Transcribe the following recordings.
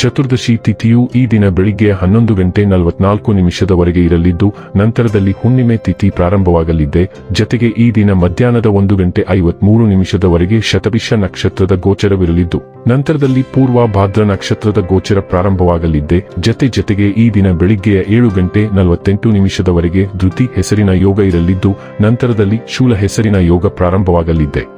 ಚತುರ್ದಶಿ ತಿಥಿಯು ಈ ದಿನ ಬೆಳಿಗ್ಗೆ ಹನ್ನೊಂದು ಗಂಟೆ ನಲವತ್ನಾಲ್ಕು ನಿಮಿಷದವರೆಗೆ ಇರಲಿದ್ದು, ನಂತರದಲ್ಲಿ ಹುಣ್ಣಿಮೆ ತಿಥಿ ಪ್ರಾರಂಭವಾಗಲಿದೆ. ಜತೆಗೆ ಈ ದಿನ ಮಧ್ಯಾಹ್ನದ ಒಂದು ಗಂಟೆ ಐವತ್ಮೂರು ನಿಮಿಷದವರೆಗೆ ಶತಭಿಷ ನಕ್ಷತ್ರದ ಗೋಚರವಿರಲಿದ್ದು, ನಂತರದಲ್ಲಿ ಪೂರ್ವ ಭಾದ್ರ ನಕ್ಷತ್ರದ ಗೋಚರ ಪ್ರಾರಂಭವಾಗಲಿದೆ. ಜತೆ ಜತೆಗೆ ಈ ದಿನ ಬೆಳಿಗ್ಗೆಯ ಏಳು ಗಂಟೆ ನಲವತ್ತೆಂಟು ನಿಮಿಷದವರೆಗೆ ಧೃತಿ ಹೆಸರಿನ ಯೋಗ ಇರಲಿದ್ದು, ನಂತರದಲ್ಲಿ ಶೂಲ ಹೆಸರಿನ ಯೋಗ ಪ್ರಾರಂಭವಾಗಲಿದೆ.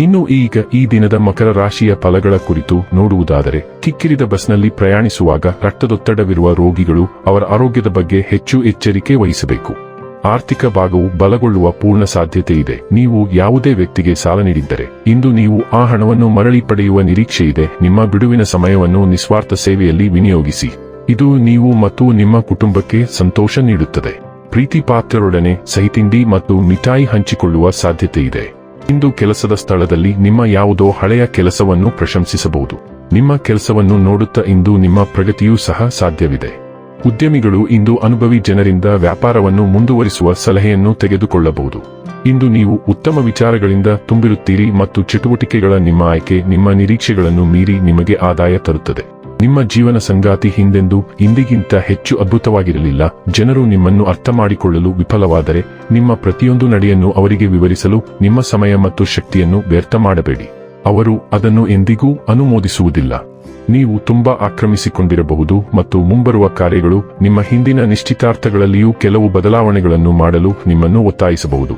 ಇನ್ನು ಈಗ ಈ ದಿನದ ಮಕರ ರಾಶಿಯ ಫಲಗಳ ಕುರಿತು ನೋಡುವುದಾದರೆ, ಕಿಕ್ಕಿರಿದ ಬಸ್ನಲ್ಲಿ ಪ್ರಯಾಣಿಸುವಾಗ ರಕ್ತದೊತ್ತಡವಿರುವ ರೋಗಿಗಳು ಅವರ ಆರೋಗ್ಯದ ಬಗ್ಗೆ ಹೆಚ್ಚು ಎಚ್ಚರಿಕೆ ವಹಿಸಬೇಕು. ಆರ್ಥಿಕ ಭಾಗವು ಬಲಗೊಳ್ಳುವ ಪೂರ್ಣ ಸಾಧ್ಯತೆ ಇದೆ. ನೀವು ಯಾವುದೇ ವ್ಯಕ್ತಿಗೆ ಸಾಲ ನೀಡಿದ್ದರೆ, ಇಂದು ನೀವು ಆ ಹಣವನ್ನು ಮರಳಿ ಪಡೆಯುವ ನಿರೀಕ್ಷೆ ಇದೆ. ನಿಮ್ಮ ಬಿಡುವಿನ ಸಮಯವನ್ನು ನಿಸ್ವಾರ್ಥ ಸೇವೆಯಲ್ಲಿ ವಿನಿಯೋಗಿಸಿ. ಇದು ನೀವು ಮತ್ತು ನಿಮ್ಮ ಕುಟುಂಬಕ್ಕೆ ಸಂತೋಷ ನೀಡುತ್ತದೆ. ಪ್ರೀತಿ ಪಾತ್ರರೊಡನೆ ಸಹಿತಿಂಡಿ ಮತ್ತು ಮಿಠಾಯಿ ಹಂಚಿಕೊಳ್ಳುವ ಸಾಧ್ಯತೆ ಇದೆ. ಇಂದು ಕೆಲಸದ ಸ್ಥಳದಲ್ಲಿ ನಿಮ್ಮ ಯಾವುದೋ ಹಳೆಯ ಕೆಲಸವನ್ನು ಪ್ರಶಂಸಿಸಬಹುದು. ನಿಮ್ಮ ಕೆಲಸವನ್ನು ನೋಡುತ್ತಾ ಇಂದು ನಿಮ್ಮ ಪ್ರಗತಿಯೂ ಸಹ ಸಾಧ್ಯವಿದೆ. ಉದ್ಯಮಿಗಳು ಇಂದು ಅನುಭವಿ ಜನರಿಂದ ವ್ಯಾಪಾರವನ್ನು ಮುಂದುವರಿಸುವ ಸಲಹೆಯನ್ನು ತೆಗೆದುಕೊಳ್ಳಬಹುದು. ಇಂದು ನೀವು ಉತ್ತಮ ವಿಚಾರಗಳಿಂದ ತುಂಬಿರುತ್ತೀರಿ ಮತ್ತು ಚಟುವಟಿಕೆಗಳ ನಿಮ್ಮ ಆಯ್ಕೆ, ನಿಮ್ಮ ನಿರೀಕ್ಷೆಗಳನ್ನು ಮೀರಿ ನಿಮಗೆ ಆದಾಯ ತರುತ್ತದೆ. ನಿಮ್ಮ ಜೀವನ ಸಂಗಾತಿ ಹಿಂದೆಂದು ಇಂದಿಗಿಂತ ಹೆಚ್ಚು ಅದ್ಭುತವಾಗಿರಲಿಲ್ಲ. ಜನರು ನಿಮ್ಮನ್ನು ಅರ್ಥ ಮಾಡಿಕೊಳ್ಳಲು ವಿಫಲವಾದರೆ ನಿಮ್ಮ ಪ್ರತಿಯೊಂದು ನಡೆಯನ್ನು ಅವರಿಗೆ ವಿವರಿಸಲು ನಿಮ್ಮ ಸಮಯ ಮತ್ತು ಶಕ್ತಿಯನ್ನು ವ್ಯರ್ಥ ಮಾಡಬೇಡಿ. ಅವರು ಅದನ್ನು ಎಂದಿಗೂ ಅನುಮೋದಿಸುವುದಿಲ್ಲ. ನೀವು ತುಂಬಾ ಆಕ್ರಮಿಸಿಕೊಂಡಿರಬಹುದು ಮತ್ತು ಮುಂಬರುವ ಕಾರ್ಯಗಳು ನಿಮ್ಮ ಹಿಂದಿನ ನಿಶ್ಚಿತಾರ್ಥಗಳಲ್ಲಿಯೂ ಕೆಲವು ಬದಲಾವಣೆಗಳನ್ನು ಮಾಡಲು ನಿಮ್ಮನ್ನು ಒತ್ತಾಯಿಸಬಹುದು.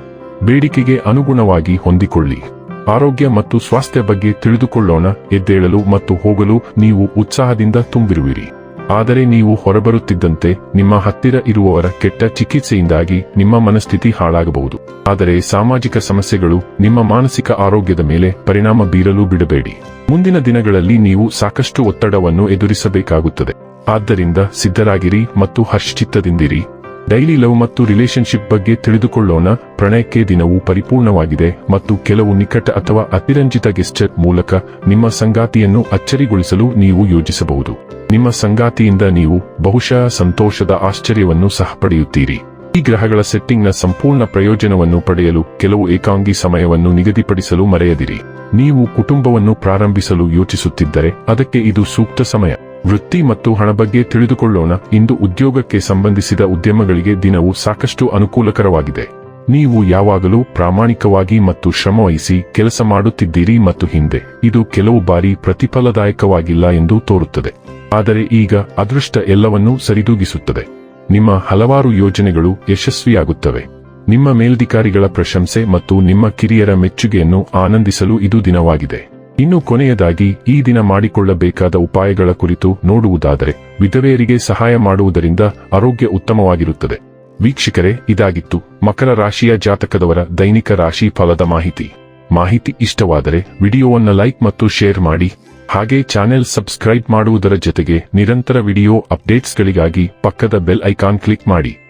ಬೇಡಿಕೆಗೆ ಅನುಗುಣವಾಗಿ ಹೊಂದಿಕೊಳ್ಳಿ. ಆರೋಗ್ಯ ಮತ್ತು ಸ್ವಾಸ್ಥ್ಯ ಬಗ್ಗೆ ತಿಳಿದುಕೊಳ್ಳೋಣ, ಎದ್ದೇಳಲು ಮತ್ತು ಹೋಗಲು ನೀವು ಉತ್ಸಾಹದಿಂದ ತುಂಬಿರುವಿರಿ. ಆದರೆ ನೀವು ಹೊರಬರುತ್ತಿದ್ದಂತೆ ನಿಮ್ಮ ಹತ್ತಿರ ಇರುವವರ ಕೆಟ್ಟ ಚಿಕಿತ್ಸೆಯಿಂದಾಗಿ ನಿಮ್ಮ ಮನಸ್ಥಿತಿ ಹಾಳಾಗಬಹುದು. ಆದರೆ ಸಾಮಾಜಿಕ ಸಮಸ್ಯೆಗಳು ನಿಮ್ಮ ಮಾನಸಿಕ ಆರೋಗ್ಯದ ಮೇಲೆ ಪರಿಣಾಮ ಬೀರಲು ಬಿಡಬೇಡಿ. ಮುಂದಿನ ದಿನಗಳಲ್ಲಿ ನೀವು ಸಾಕಷ್ಟು ಒತ್ತಡವನ್ನು ಎದುರಿಸಬೇಕಾಗುತ್ತದೆ. ಆದ್ದರಿಂದ ಸಿದ್ಧರಾಗಿರಿ ಮತ್ತು ಹರ್ಷಚಿತ್ತದಿಂದಿರಿ ಡೈಲಿ ಲವ್ ಮತ್ತು ರಿಲೇಶನ್ಶಿಪ್ ಬಗ್ಗೆ ತಿಳಿದುಕೊಳ್ಳೋಣ. ಪ್ರಣಯಕ್ಕೆ ದಿನವು ಪರಿಪೂರ್ಣವಾಗಿದೆ ಮತ್ತು ಕೆಲವು ನಿಕಟ ಅಥವಾ ಅತಿರಂಜಿತ ಗೆಸ್ಟರ್ ಮೂಲಕ ನಿಮ್ಮ ಸಂಗಾತಿಯನ್ನು ಅಚ್ಚರಿಗೊಳಿಸಲು ನೀವು ಯೋಜಿಸಬಹುದು. ನಿಮ್ಮ ಸಂಗಾತಿಯಿಂದ ನೀವು ಬಹುಶಃ ಸಂತೋಷದ ಆಶ್ಚರ್ಯವನ್ನು ಸಹ ಪಡೆಯುತ್ತೀರಿ. ಈ ಗ್ರಹಗಳ ಸೆಟ್ಟಿಂಗ್ನ ಸಂಪೂರ್ಣ ಪ್ರಯೋಜನವನ್ನು ಪಡೆಯಲು ಕೆಲವು ಏಕಾಂಗಿ ಸಮಯವನ್ನು ನಿಗದಿಪಡಿಸಲು ಮರೆಯದಿರಿ. ನೀವು ಕುಟುಂಬವನ್ನು ಪ್ರಾರಂಭಿಸಲು ಯೋಚಿಸುತ್ತಿದ್ದರೆ ಅದಕ್ಕೆ ಇದು ಸೂಕ್ತ ಸಮಯ. ವೃತ್ತಿ ಮತ್ತು ಹಣ ಬಗ್ಗೆ ತಿಳಿದುಕೊಳ್ಳೋಣ. ಇಂದು ಉದ್ಯೋಗಕ್ಕೆ ಸಂಬಂಧಿಸಿದ ಉದ್ಯಮಗಳಿಗೆ ದಿನವು ಸಾಕಷ್ಟು ಅನುಕೂಲಕರವಾಗಿದೆ. ನೀವು ಯಾವಾಗಲೂ ಪ್ರಾಮಾಣಿಕವಾಗಿ ಮತ್ತು ಶ್ರಮವಹಿಸಿ ಕೆಲಸ ಮಾಡುತ್ತಿದ್ದೀರಿ ಮತ್ತು ಹಿಂದೆ. ಇದು ಕೆಲವು ಬಾರಿ ಪ್ರತಿಫಲದಾಯಕವಾಗಿಲ್ಲ ಎಂದು ತೋರುತ್ತದೆ. ಆದರೆ ಈಗ ಅದೃಷ್ಟ ಎಲ್ಲವನ್ನೂ ಸರಿದೂಗಿಸುತ್ತದೆ. ನಿಮ್ಮ ಹಲವಾರು ಯೋಜನೆಗಳು ಯಶಸ್ವಿಯಾಗುತ್ತವೆ. ನಿಮ್ಮ ಮೇಲ್ಧಿಕಾರಿಗಳ ಪ್ರಶಂಸೆ ಮತ್ತು ನಿಮ್ಮ ಕಿರಿಯರ ಮೆಚ್ಚುಗೆಯನ್ನು ಆನಂದಿಸಲು ಇದು ದಿನವಾಗಿದೆ. ಇನ್ನು ಕೊನೆಯದಾಗಿ, ಈ ದಿನ ಮಾಡಿಕೊಳ್ಳಬೇಕಾದ ಉಪಾಯಗಳ ಕುರಿತು ನೋಡುವುದಾದರೆ, ವಿಧವೆಯರಿಗೆ ಸಹಾಯ ಮಾಡುವುದರಿಂದ ಆರೋಗ್ಯ ಉತ್ತಮವಾಗಿರುತ್ತದೆ. ವೀಕ್ಷಕರೇ, ಇದಾಗಿತ್ತು ಮಕರ ರಾಶಿಯ ಜಾತಕದವರ ದೈನಿಕ ರಾಶಿ ಫಲದ ಮಾಹಿತಿ. ಮಾಹಿತಿ ಇಷ್ಟವಾದರೆ, ವಿಡಿಯೋವನ್ನು ಲೈಕ್ ಮತ್ತು ಶೇರ್ ಮಾಡಿ, ಹಾಗೆ ಚಾನೆಲ್ ಸಬ್ಸ್ಕ್ರೈಬ್ ಮಾಡುವುದರ ಜೊತೆಗೆ ನಿರಂತರ ವಿಡಿಯೋ ಅಪ್ಡೇಟ್ಸ್ಗಳಿಗಾಗಿ ಪಕ್ಕದ ಬೆಲ್ ಐಕಾನ್ ಕ್ಲಿಕ್ ಮಾಡಿ.